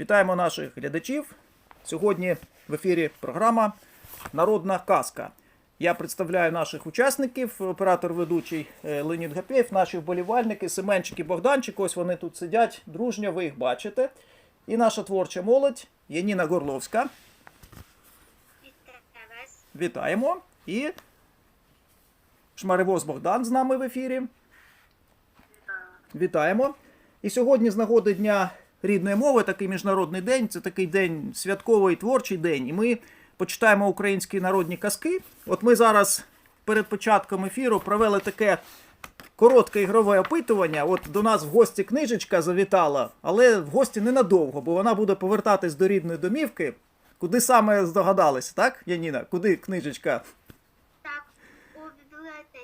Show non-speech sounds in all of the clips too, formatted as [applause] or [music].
Вітаємо наших глядачів. Сьогодні в ефірі програма Народна казка. Я представляю наших учасників, оператор ведучий е, Леонід Гапєєв, наші вболівальники, Семенчик і Богданчик. Ось вони тут сидять дружньо, ви їх бачите. І наша творча молодь Яніна Горловська. Вітаємо. І Шмаривоз Богдан з нами в ефірі. Вітаємо. І сьогодні з нагоди Дня рідної мови, такий міжнародний день, це такий день святковий творчий день. І ми почитаємо українські народні казки. От ми зараз перед початком ефіру провели таке коротке ігрове опитування. От до нас в гості книжечка завітала, але в гості ненадовго, бо вона буде повертатись до рідної домівки. Куди саме здогадалися, так, Яніна? Куди книжечка?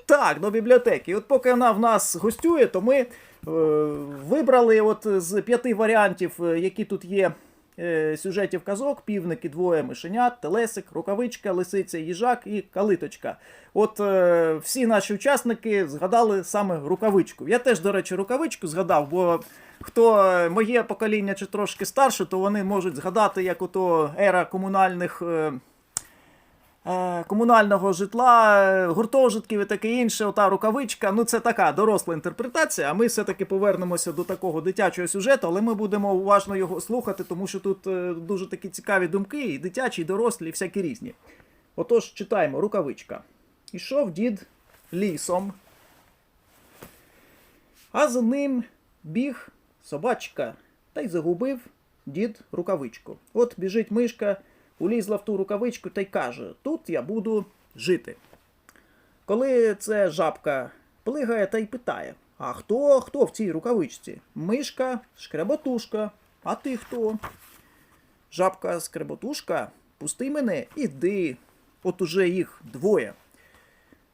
Так, до бібліотеки. От поки вона в нас гостює, то ми е, вибрали от з п'яти варіантів, е, які тут є е, сюжетів казок: півники, двоє мишенят, телесик, рукавичка, лисиця, їжак і калиточка. От е, всі наші учасники згадали саме рукавичку. Я теж, до речі, рукавичку згадав, бо хто е, моє покоління чи трошки старше, то вони можуть згадати, як ото ера комунальних. е, комунального житла, е, гуртожитків і таке інше, ота рукавичка. Ну, це така доросла інтерпретація. А ми все-таки повернемося до такого дитячого сюжету, але ми будемо уважно його слухати, тому що тут е, дуже такі цікаві думки, і дитячі, і дорослі, і всякі різні. Отож, читаємо рукавичка. Ішов дід лісом, а за ним біг собачка, та й загубив дід рукавичку. От біжить мишка, улізла в ту рукавичку та й каже: Тут я буду жити. Коли це жабка плигає та й питає: А хто хто в цій рукавичці? Мишка, шкреботушка. А ти хто? Жабка скреботушка, пусти мене, іди. От уже їх двоє.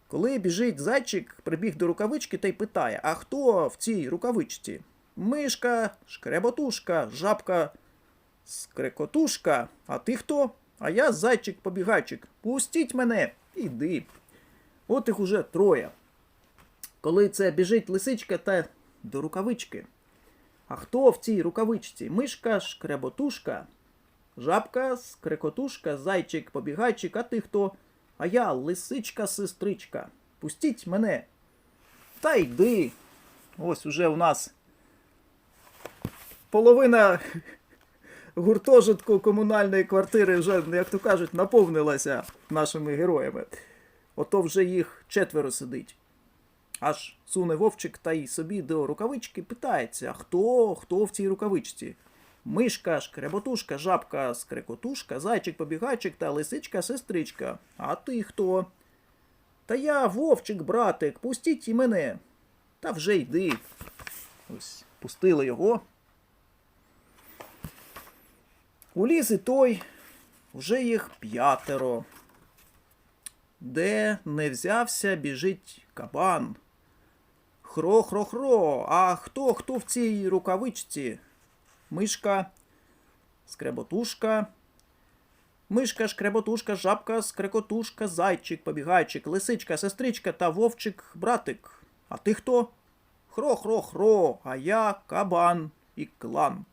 Коли біжить зайчик, прибіг до рукавички та й питає: А хто в цій рукавичці? Мишка, шкреботушка, жабка, скрекотушка. А ти хто? А я зайчик-побігайчик. Пустіть мене, іди. От їх уже троє. Коли це біжить лисичка та до рукавички. А хто в цій рукавичці? Мишка, шкреботушка, жабка, скрекотушка, зайчик, побігайчик, а ти хто? А я лисичка, сестричка. Пустіть мене. Та йди. Ось уже у нас половина гуртожитку комунальної квартири вже, як то кажуть, наповнилася нашими героями. Ото вже їх четверо сидить. Аж суне вовчик та й собі до рукавички питається: хто, хто в цій рукавичці? Мишка, шкреботушка, жабка, скрекотушка, зайчик, побігайчик та лисичка, сестричка. А ти хто? Та я вовчик, братик, пустіть і мене. Та вже йди. Ось, пустили його. Уліз і той, вже їх п'ятеро. Де не взявся, біжить кабан. Хро-хро-хро, а хто хто в цій рукавичці? Мишка, скреботушка. Мишка, шкреботушка, жабка, скрекотушка, зайчик, побігайчик, лисичка, сестричка та вовчик, братик. А ти хто? Хро-хро-хро, а я кабан і клан.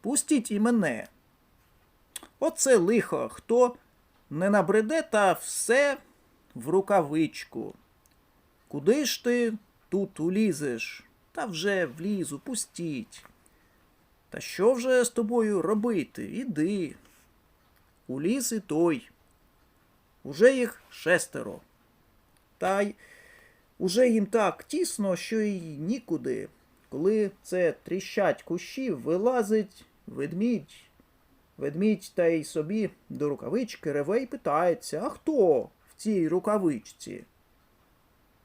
Пустіть і мене. Оце лихо, хто не набреде та все в рукавичку. Куди ж ти тут улізеш? Та вже влізу, пустіть. Та що вже з тобою робити? Іди. Уліз і той. Уже їх шестеро. Та й уже їм так тісно, що й нікуди. Коли це тріщать кущі, вилазить ведмідь. Ведмідь та й собі до рукавички реве й питається, а хто в цій рукавичці?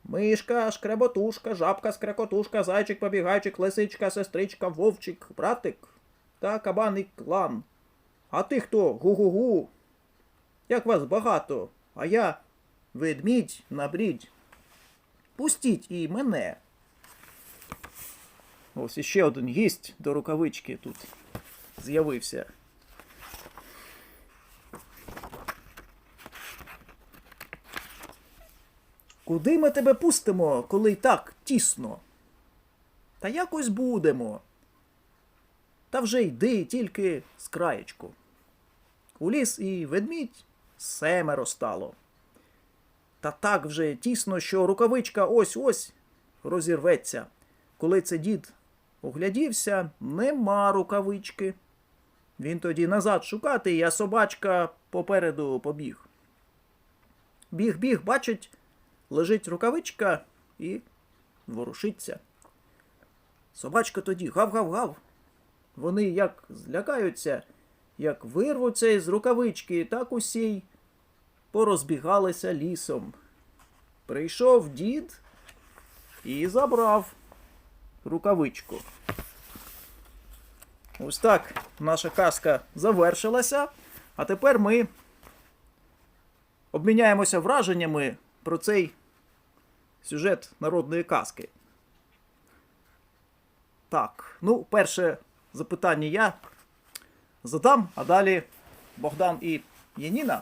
Мишка, шкреботушка, жабка, скрекотушка, зайчик, побігайчик, лисичка, сестричка, вовчик, братик та кабан і клан. А ти хто? Гу-гу-гу. Як вас багато, а я ведмідь набрідь. Пустіть і мене. Ось іще один гість до рукавички тут з'явився. Куди ми тебе пустимо, коли й так тісно? Та якось будемо. Та вже йди тільки з краєчку. У ліс і ведмідь семеро стало. Та так вже тісно, що рукавичка ось-ось розірветься. Коли це дід оглядівся, нема рукавички. Він тоді назад шукати, а собачка попереду побіг. Біг, біг, бачить, лежить рукавичка і ворушиться. Собачка тоді гав-гав-гав. Вони як злякаються, як вирвуться із рукавички, так усі й порозбігалися лісом. Прийшов дід і забрав рукавичку. Ось так наша казка завершилася. А тепер ми обміняємося враженнями про цей сюжет народної казки. Так, ну, перше запитання я задам, а далі Богдан і Яніна.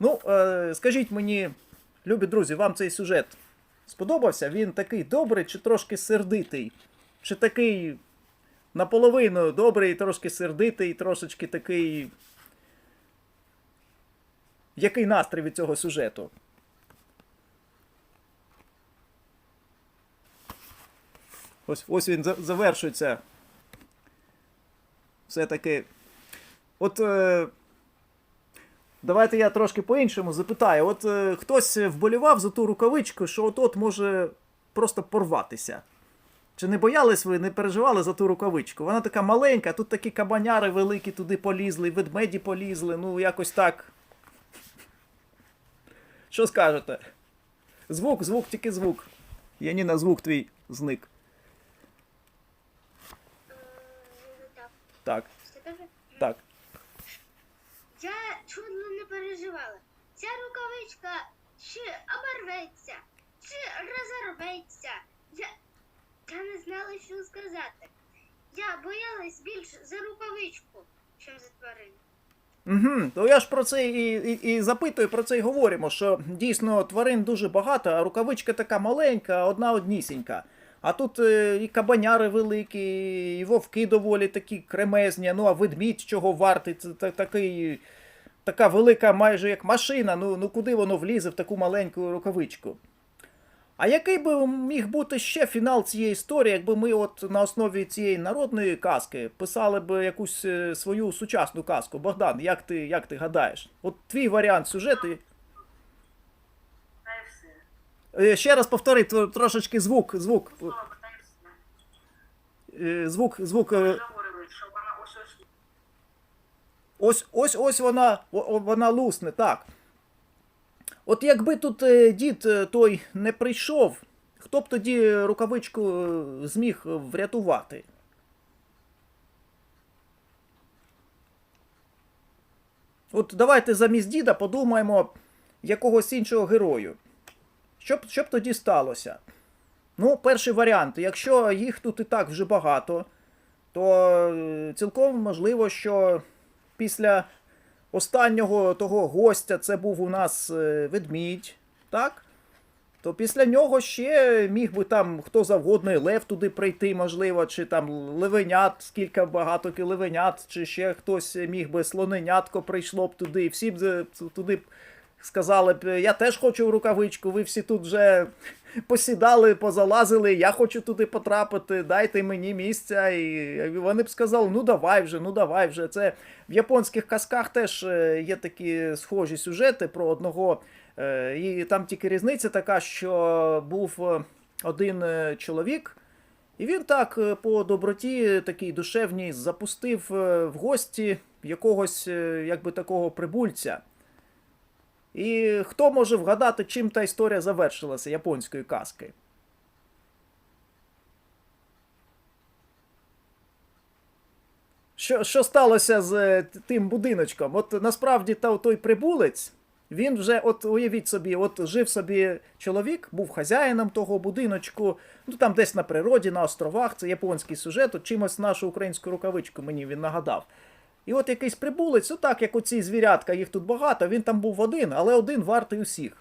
Ну, е, скажіть мені, любі друзі, вам цей сюжет сподобався? Він такий добрий чи трошки сердитий? Чи такий наполовину добрий, трошки сердитий, трошечки такий. Який настрій від цього сюжету? Ось, ось він за- завершується. Все-таки. От. Е, давайте я трошки по-іншому запитаю. От е, хтось вболівав за ту рукавичку, що от-от може просто порватися. Чи не боялись ви, не переживали за ту рукавичку? Вона така маленька, тут такі кабаняри великі туди полізли, ведмеді полізли, ну якось так. Що скажете? Звук, звук, тільки звук. Яніна, звук твій зник. Так, Так. Я чудно не переживала. Ця рукавичка чи оборветься, чи розорветься. Я, я не знала, що сказати. Я боялась більше за рукавичку, ніж за тварину. Угу, то я ж про це і, і, і запитую, про це і говоримо, що дійсно тварин дуже багато, а рукавичка така маленька, одна однісінька. А тут е, і кабаняри великі, і вовки доволі такі кремезні, ну а ведмідь чого вартий, це такий, така велика, майже як машина, ну, ну куди воно влізе в таку маленьку рукавичку? А який би міг бути ще фінал цієї історії, якби ми от на основі цієї народної казки писали б якусь е, свою сучасну казку? Богдан, як ти, як ти гадаєш? От твій варіант сюжету. Е, Ще раз повтори трошечки звук, звук, е, звук, звук. е, ось ось Ось вона, вона лусне, так. От якби тут дід той не прийшов, хто б тоді рукавичку зміг врятувати? От давайте замість діда подумаємо якогось іншого герою. Що б, що б тоді сталося? Ну, перший варіант, якщо їх тут і так вже багато, то е, цілком можливо, що після останнього того гостя це був у нас е, ведмідь, так? То після нього ще міг би там хто завгодно, і лев туди прийти, можливо, чи там левенят, скільки багато левенят, чи ще хтось міг би слоненятко прийшло б туди, і всі б е, туди сказали б, я теж хочу в рукавичку, ви всі тут вже посідали, позалазили, я хочу туди потрапити, дайте мені місця. І вони б сказали, ну давай вже, ну давай вже. Це в японських казках теж е, є такі схожі сюжети про одного. е, І там тільки різниця така, що був е, один чоловік, і він так по доброті, такій душевній, запустив в гості якогось, якби такого прибульця. І хто може вгадати, чим та історія завершилася японської казки? Що, що сталося з е, тим будиночком? От насправді та, той прибулець, він вже, от уявіть собі, от жив собі чоловік, був хазяїном того будиночку, ну там десь на природі, на островах, це японський сюжет, от чимось нашу українську рукавичку мені він нагадав. І от якийсь прибулець, отак, як оці звірятка, їх тут багато, він там був один, але один вартий усіх.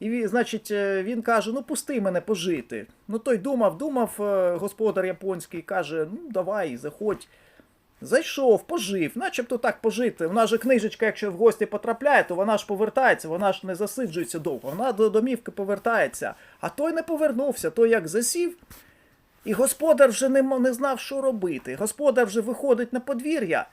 І значить, е, він каже: ну пусти мене пожити. Ну той думав, думав, е, господар японський каже: ну давай, заходь. Зайшов, пожив, начебто так пожити. Вона ж книжечка, якщо в гості потрапляє, то вона ж повертається, вона ж не засиджується довго. Вона до домівки повертається. А той не повернувся, той як засів. І господар вже не, не знав, що робити. Господар вже виходить на подвір'я,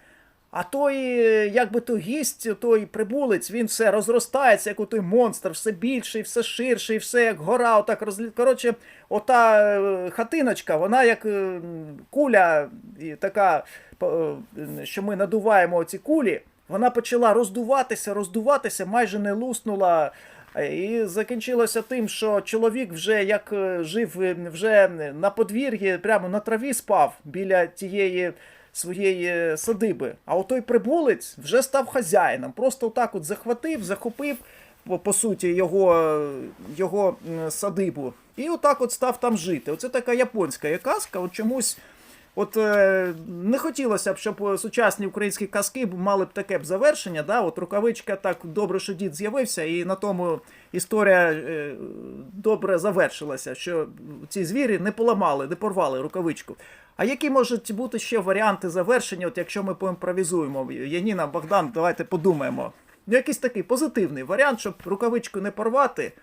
а той, е, якби той гість, той прибулець, він все розростається, як той монстр, все більше, все ширше, все як гора, отак розлі... Коротше, ота е, хатиночка, вона як е, куля, така, що ми надуваємо ці кулі, вона почала роздуватися, роздуватися, майже не луснула. І закінчилося тим, що чоловік вже як жив вже на подвір'ї, прямо на траві спав біля тієї своєї садиби. А отой прибулець вже став хазяїном. Просто отак от захватив, захопив, по, суті, його, е, його садибу. І отак от став там жити. Оце така японська казка. От чомусь. От е, не хотілося б, щоб е, сучасні українські казки мали б таке б завершення. Да? От рукавичка так добре, що дід з'явився, і на тому історія е, добре завершилася, що ці звірі не поламали, не порвали рукавичку. А які можуть бути ще варіанти завершення, от якщо ми поімпровізуємо? Яніна, Богдан, давайте подумаємо. Ну, якийсь такий позитивний варіант, щоб рукавичку не порвати.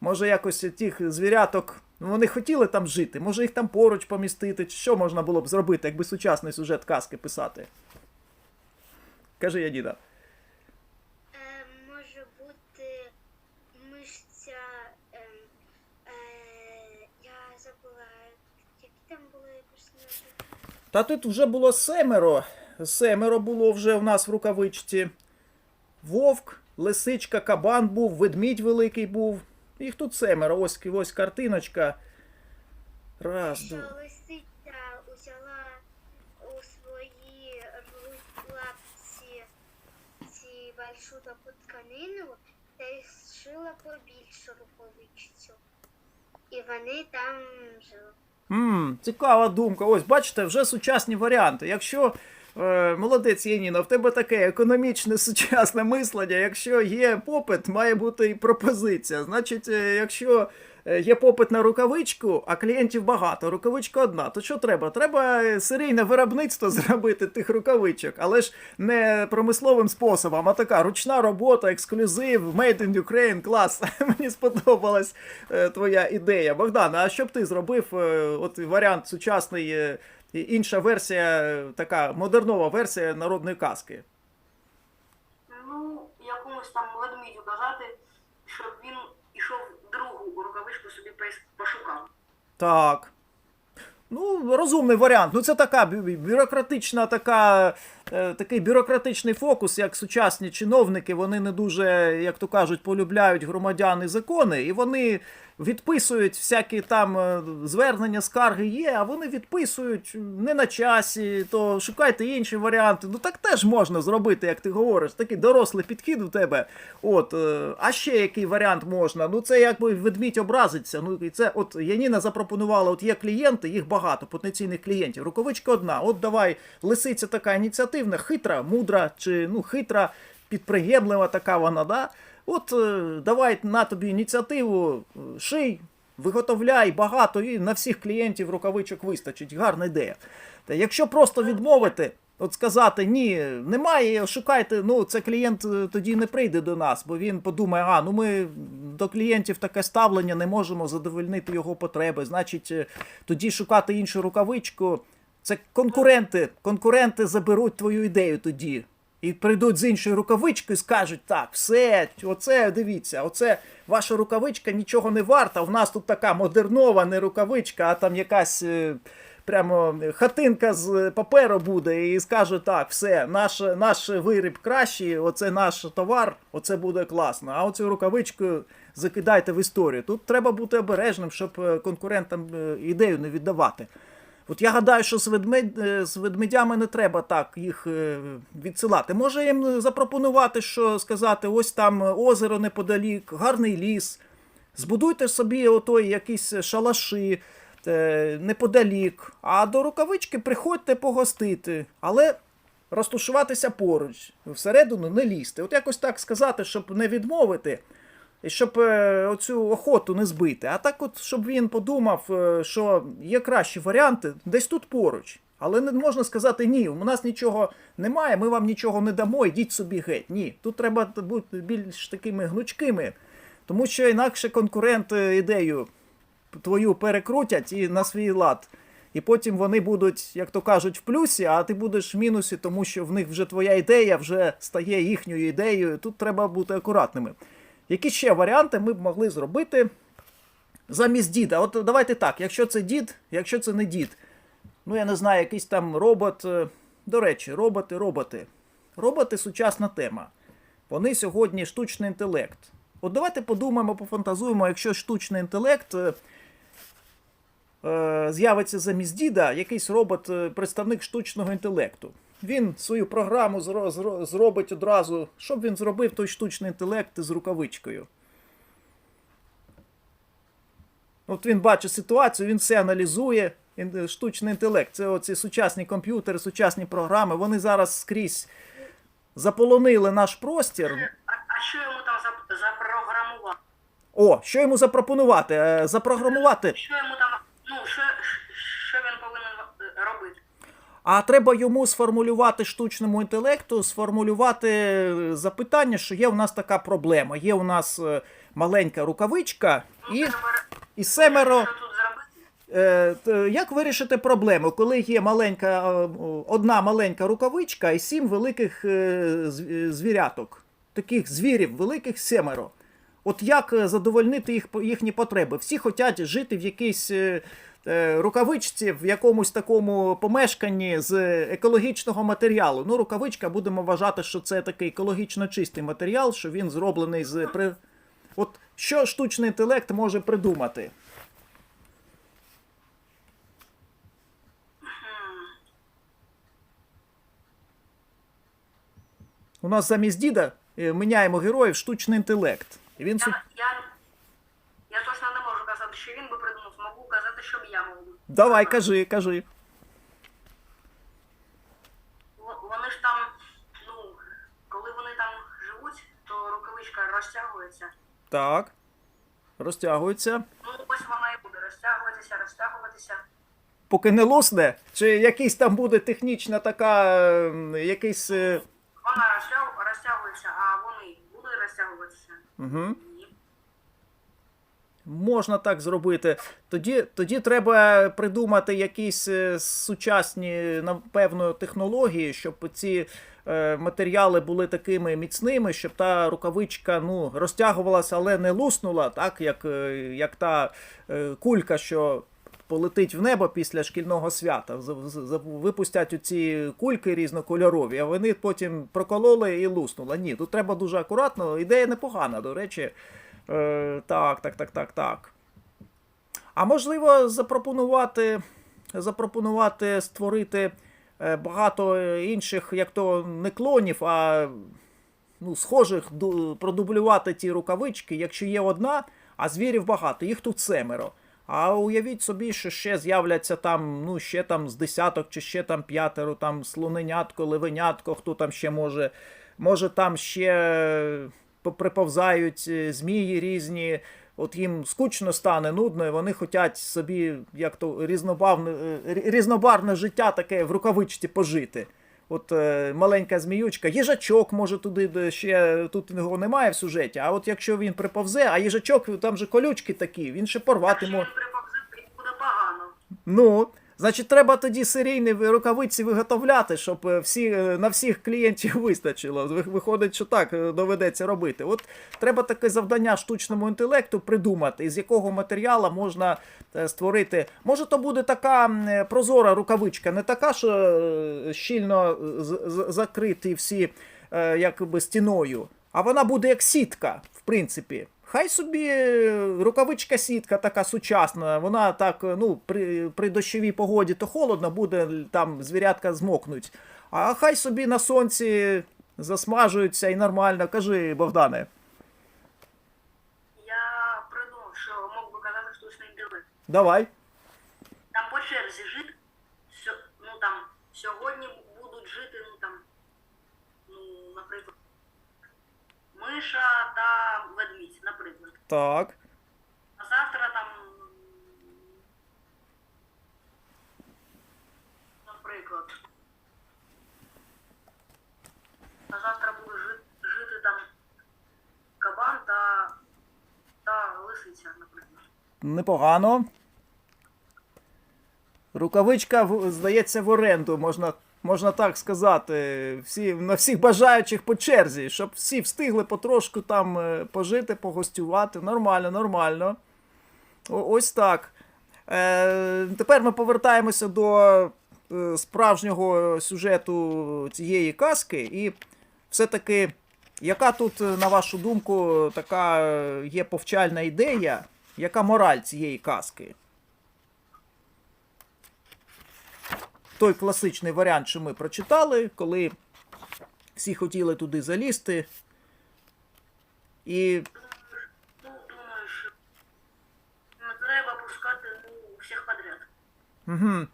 Може, якось тих звіряток, ну, вони хотіли там жити, може їх там поруч помістити, чи що можна було б зробити, якби сучасний сюжет казки писати. Кажи Яніна. Е, може бути мишця. ем, е, я забула, які там були персонажі. Та тут вже було семеро. Семеро було вже у нас в рукавичці. Вовк, лисичка, кабан був, ведмідь великий був. Їх тут семеро. Ось, ось картиночка. Раз, два. лисиця взяла у свої лапці ці большу таку тканину та й зшила побільшу рукавичцю. І вони там жили. Ммм, цікава думка. Ось, бачите, вже сучасні варіанти. Якщо е, молодець Яніна, в тебе таке економічне [laughs] сучасне мислення, якщо є попит, має бути і пропозиція. Значить, е, якщо є попит на рукавичку, а клієнтів багато, рукавичка одна, то що треба? Треба е, серійне виробництво [laughs] зробити тих рукавичок, але ж не промисловим способом, а така ручна робота, ексклюзив, made in Ukraine, клас. [laughs] Мені сподобалась е, твоя ідея. Богдан, а що б ти зробив? е, от варіант сучасний, е, інша версія, е, така модернова версія народної казки. Ну, якомусь там ведмідю казати, щоб він ішов другу рукавичку собі пошукав. Так. Ну, розумний варіант. Ну, це така бю- бюрократична, така, такий бюрократичний фокус, як сучасні чиновники, вони не дуже, як то кажуть, полюбляють громадян і закони, і вони відписують всякі там е, звернення, скарги є, а вони відписують не на часі, то шукайте інші варіанти. Ну так теж можна зробити, як ти говориш. Такий дорослий підхід у тебе. От, е, а ще який варіант можна? Ну це якби ведмідь образиться. Ну і це, от Яніна запропонувала, от є клієнти, їх багато, потенційних клієнтів. Рукавичка одна. От давай, лисиця така ініціативна, хитра, мудра, чи ну хитра, підприємлива така вона, да? От е, давай на тобі ініціативу, ший, виготовляй багато і на всіх клієнтів рукавичок вистачить. Гарна ідея. Та якщо просто відмовити, от сказати ні, немає, шукайте, ну це клієнт е, тоді не прийде до нас, бо він подумає, а ну ми до клієнтів таке ставлення не можемо задовольнити його потреби. Значить, е, тоді шукати іншу рукавичку. Це конкуренти. Конкуренти заберуть твою ідею тоді. І прийдуть з іншою рукавичкою і скажуть: так, все, оце дивіться, оце ваша рукавичка нічого не варта. У нас тут така модернова не рукавичка, а там якась е, прямо хатинка з паперу буде, і скаже: так, все, наш, наш виріб кращий, оце наш товар, оце буде класно. А оцю рукавичку закидайте в історію. Тут треба бути обережним, щоб е, конкурентам е, ідею не віддавати. От я гадаю, що з, ведмедь, е, з ведмедями не треба так їх е, відсилати. Може їм запропонувати, що сказати, ось там озеро неподалік, гарний ліс. Збудуйте собі отой якісь шалаші е, неподалік, а до рукавички приходьте погостити, але розташуватися поруч, всередину не лізти. От якось так сказати, щоб не відмовити. Щоб е, оцю охоту не збити. А так, от, щоб він подумав, е, що є кращі варіанти десь тут поруч. Але не можна сказати ні, у нас нічого немає, ми вам нічого не дамо, йдіть собі геть. Ні, тут треба бути більш такими гнучкими, тому що інакше конкурент е, ідею твою перекрутять і на свій лад. І потім вони будуть, як то кажуть, в плюсі, а ти будеш в мінусі, тому що в них вже твоя ідея вже стає їхньою ідеєю. Тут треба бути акуратними. Які ще варіанти ми б могли зробити замість діда? От давайте так, якщо це дід, якщо це не дід, ну я не знаю, якийсь там робот. е, До речі, роботи, роботи. Роботи сучасна тема. Вони сьогодні штучний інтелект. От давайте подумаємо, пофантазуємо, якщо штучний інтелект е, е, з'явиться замість діда якийсь робот, е, представник штучного інтелекту. Він свою програму зро- зро- зробить одразу, щоб він зробив той штучний інтелект з рукавичкою. От він бачить ситуацію, він все аналізує. Штучний інтелект. Це оці сучасні комп'ютери, сучасні програми. Вони зараз скрізь заполонили наш простір. А, а що йому там зап- запрограмувати? О, що йому запропонувати? Е, Запрограмувати. Що йому там, ну, що, що він повинен е, робити? А треба йому сформулювати штучному інтелекту, сформулювати запитання, що є у нас така проблема. Є у нас е, маленька рукавичка і, Треба і семеро. Е, як вирішити проблему, коли є маленька, е, одна маленька рукавичка і сім великих е, звіряток, таких звірів, великих семеро. От як е, задовольнити їх, їхні потреби? Всі хочуть жити в якійсь е, е, рукавичці, в якомусь такому помешканні з екологічного матеріалу. Ну, рукавичка, будемо вважати, що це такий екологічно чистий матеріал, що він зроблений з. При... От що штучний інтелект може придумати? У нас замість діда міняємо героїв штучний інтелект. І він Я, я, я точно не можу казати, що він би придумав, можу казати, що б я би. Давай, кажи, кажи. Вони ж там, ну, коли вони там живуть, то рукавичка розтягується. Так. Розтягується. Ну, ось вона і буде розтягуватися, розтягуватися. Поки не лусне, чи якийсь там буде технічна така. е, якийсь. е, Вона розтягується, а вони будуть розтягуватися. Угу. Можна так зробити. Тоді, тоді треба придумати якісь е, сучасні, напевно, технології, щоб ці е, матеріали були такими міцними, щоб та рукавичка ну, розтягувалася, але не луснула, так, як, е, як та е, кулька, що полетить в небо після шкільного свята. Випустять оці кульки різнокольорові, а вони потім прокололи і луснули. Ні, тут треба дуже акуратно. Ідея непогана, до речі. Е, так, так, так, так, так. А можливо, запропонувати, запропонувати створити е, багато інших, як то не клонів, а ну, схожих продублювати ті рукавички, якщо є одна, а звірів багато, їх тут семеро. А уявіть собі, що ще з'являться там, ну, ще там з десяток, чи ще там п'ятеро, там слоненятко, левенятко, хто там ще може. Може, там ще приповзають е, змії різні. От їм скучно стане, нудно, і вони хочуть собі як то е, життя таке в рукавичці пожити. От е, маленька зміючка, їжачок може туди ще тут його немає в сюжеті. А от якщо він приповзе, а їжачок там же колючки такі, він ще порвати може. їм буде погано. Ну, значить, треба тоді серійні рукавиці виготовляти, щоб е, всі, е, на всіх клієнтів вистачило. Виходить, що так е, доведеться робити. От треба таке завдання штучному інтелекту придумати, з якого матеріалу можна створити. Може, то буде така прозора рукавичка, не така, що щільно закриті всі якби стіною, а вона буде як сітка, в принципі. Хай собі е, рукавичка сітка така сучасна, вона так, е, ну, при, при дощовій погоді то холодно, буде там звірятка змокнуть. А хай собі на сонці засмажуються і нормально. Кажи, Богдане. Я придумав, що мог би казати штучний інтелект. Давай. Там по черзі жити, ну там, сьогодні будуть жити, ну там, ну, наприклад, миша та ведмідь, наприклад. Так. А завтра там. Наприклад. А завтра буде жити, жити там кабан та, та лисиця, наприклад. Непогано. Рукавичка, здається, в оренду, можна, можна так сказати. Всі, на всіх бажаючих по черзі, щоб всі встигли потрошку там е, пожити, погостювати. Нормально, нормально. О- ось так. Е, тепер ми повертаємося до е, справжнього сюжету цієї казки. І все-таки, яка тут, е, на вашу думку, така є повчальна ідея, яка мораль цієї казки? Той класичний варіант, що ми прочитали, коли всі хотіли туди залізти. І думаю, що треба пускати ну, всіх подряд. Угу.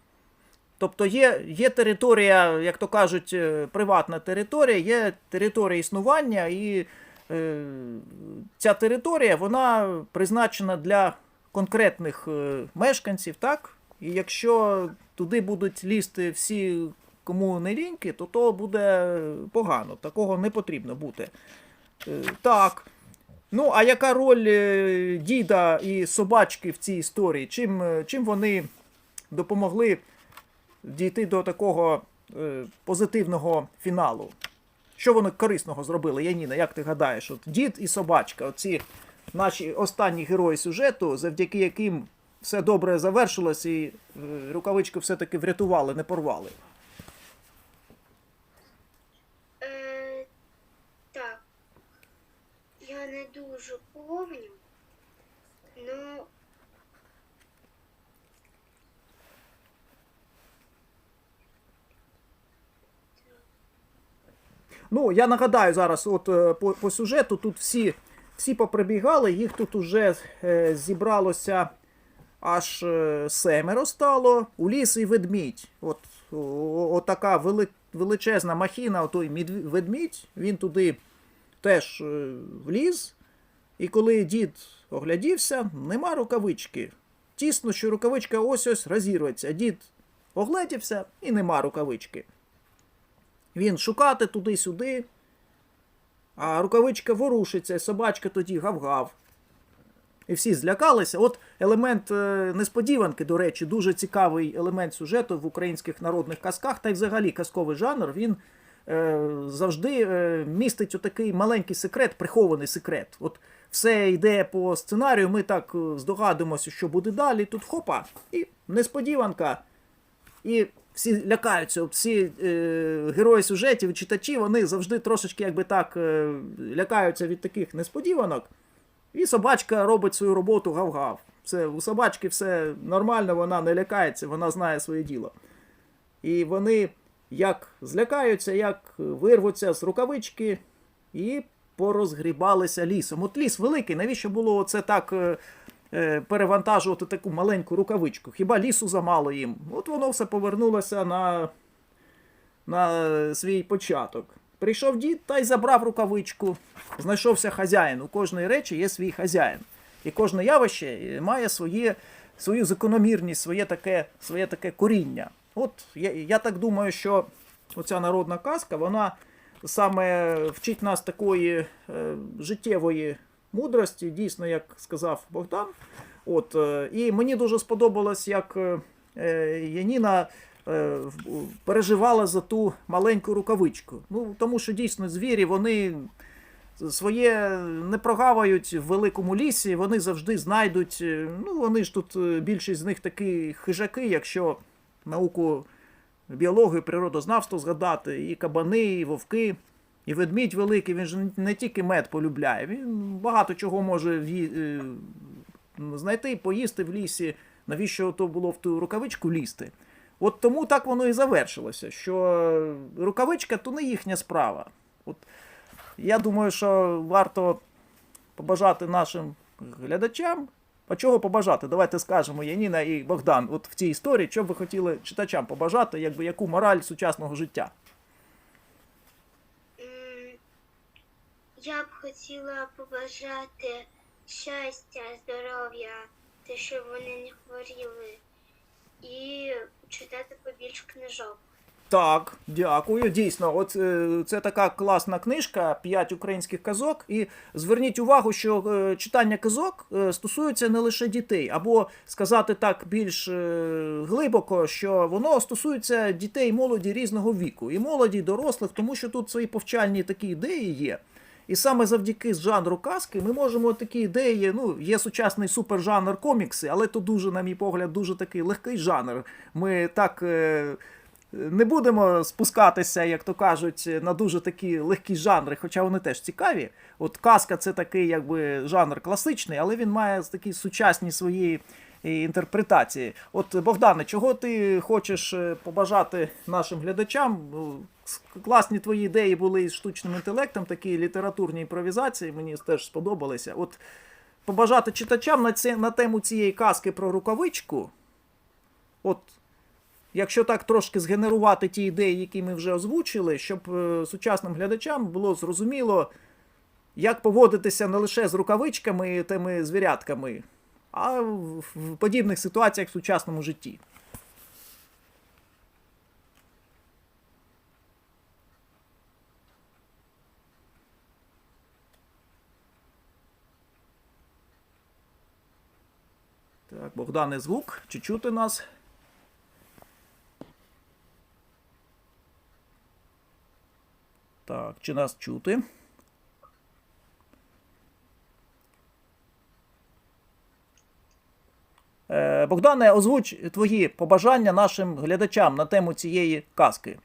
Тобто є, є територія, як то кажуть, е, приватна територія, є територія існування, і е, ця територія вона призначена для конкретних е, мешканців, так? І якщо туди будуть лізти всі, кому не ліньки, то то буде погано. Такого не потрібно бути. Е, так. Ну, а яка роль е, діда і собачки в цій історії? Чим, е, чим вони допомогли дійти до такого позитивного фіналу? Що вони корисного зробили, Яніна, як ти гадаєш? От дід і собачка, оці наші останні герої сюжету, завдяки яким все добре завершилось, і е, рукавички все-таки врятували, не порвали. Е, так. Я не дуже помню. Ну. Ну, я нагадаю зараз, от е, по, по сюжету тут всі, всі поприбігали, їх тут уже е, зібралося аж е, семеро стало. У ліс і ведмідь. От, о, о, така величезна махіна, отой ведмідь, він туди теж е, вліз. І коли дід оглядівся, нема рукавички. Тісно, що рукавичка ось ось розірветься. Дід огледівся і нема рукавички. Він шукати туди-сюди, а рукавичка ворушиться, собачка тоді гав-гав. І всі злякалися. От елемент е, несподіванки, до речі, дуже цікавий елемент сюжету в українських народних казках, та й взагалі казковий жанр, він е, завжди е, містить отакий маленький секрет, прихований секрет. От все йде по сценарію, ми так здогадуємося, що буде далі. Тут хопа, і несподіванка. І всі лякаються, всі е, герої сюжетів, читачі, вони завжди трошечки якби так лякаються від таких несподіванок. І собачка робить свою роботу гав-гав. Все, у собачки все нормально, вона не лякається, вона знає своє діло. І вони як злякаються, як вирвуться з рукавички і порозгрібалися лісом. От ліс великий, навіщо було це так е, е, перевантажувати таку маленьку рукавичку? Хіба лісу замало їм? От воно все повернулося на, на свій початок. Прийшов дід та й забрав рукавичку. Знайшовся хазяїн. У кожної речі є свій хазяїн. І кожне явище має своє, свою закономірність, своє таке, своє таке коріння. От я, я так думаю, що оця народна казка, вона саме вчить нас такої е, життєвої мудрості, дійсно, як сказав Богдан. От, е, і мені дуже сподобалось, як е, Яніна переживала за ту маленьку рукавичку. Ну, тому що дійсно звірі, вони своє не прогавають в великому лісі, вони завжди знайдуть. е, Ну, вони ж тут е, більшість з них такі хижаки, якщо науку біологію, природознавство згадати, і кабани, і вовки, і ведмідь великий, він ж не тільки мед полюбляє, він багато чого може е, знайти, поїсти в лісі. Навіщо то було в ту рукавичку лізти? От тому так воно і завершилося, що рукавичка то не їхня справа. От я думаю, що варто побажати нашим глядачам. А чого побажати? Давайте скажемо Яніна і Богдан. От в цій історії, що б ви хотіли читачам побажати, якби яку мораль сучасного життя? я б хотіла побажати щастя, здоров'я, те, щоб вони не хворіли, і читати побільше книжок. Так, дякую. Дійсно, от е, це така класна книжка, п'ять українських казок. І зверніть увагу, що е, читання казок е, стосується не лише дітей, або сказати так більш глибоко, що воно стосується дітей молоді різного віку, і молоді, і дорослих, тому що тут свої повчальні такі ідеї є. І саме завдяки жанру казки ми можемо такі ідеї. Ну, є сучасний супержанр комікси, але то дуже, на мій погляд, дуже такий легкий жанр. Ми так. Е, не будемо спускатися, як то кажуть, на дуже такі легкі жанри, хоча вони теж цікаві. От казка це такий якби жанр класичний, але він має такі сучасні свої е, інтерпретації. От Богдане, чого ти хочеш е, побажати нашим глядачам? Класні твої ідеї були із штучним інтелектом, такі літературні імпровізації, мені теж сподобалися. От побажати читачам на, це, на тему цієї казки про рукавичку. От якщо так трошки згенерувати ті ідеї, які ми вже озвучили, щоб е, сучасним глядачам було зрозуміло, як поводитися не лише з рукавичками і тими звірятками, а в, в подібних ситуаціях в сучасному житті. Так, Богдане, звук, чи чути нас? Так, чи нас чути? Е, Богдане, озвуч твої побажання нашим глядачам на тему цієї казки.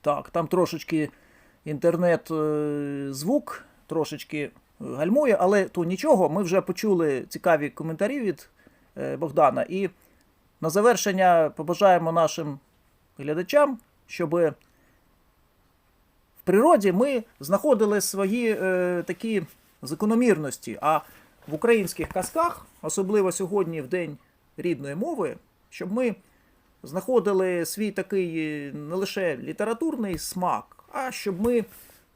Так, там трошечки інтернет е, трошечки гальмує, але то нічого. Ми вже почули цікаві коментарі від е, Богдана. І на завершення побажаємо нашим глядачам, щоб в природі ми знаходили свої е, такі закономірності. А в українських казках, особливо сьогодні в День рідної мови, щоб ми знаходили свій такий е, не лише літературний смак, а щоб ми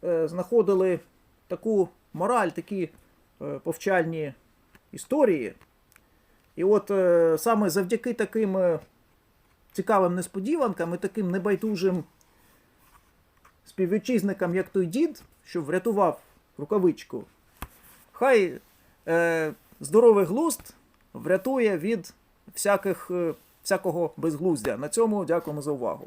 е, знаходили таку мораль, такі е, повчальні історії. І от саме завдяки таким цікавим несподіванкам і таким небайдужим співвітчизникам, як той дід, що врятував рукавичку, хай здоровий глузд врятує від всяких, всякого безглуздя. На цьому дякуємо за увагу.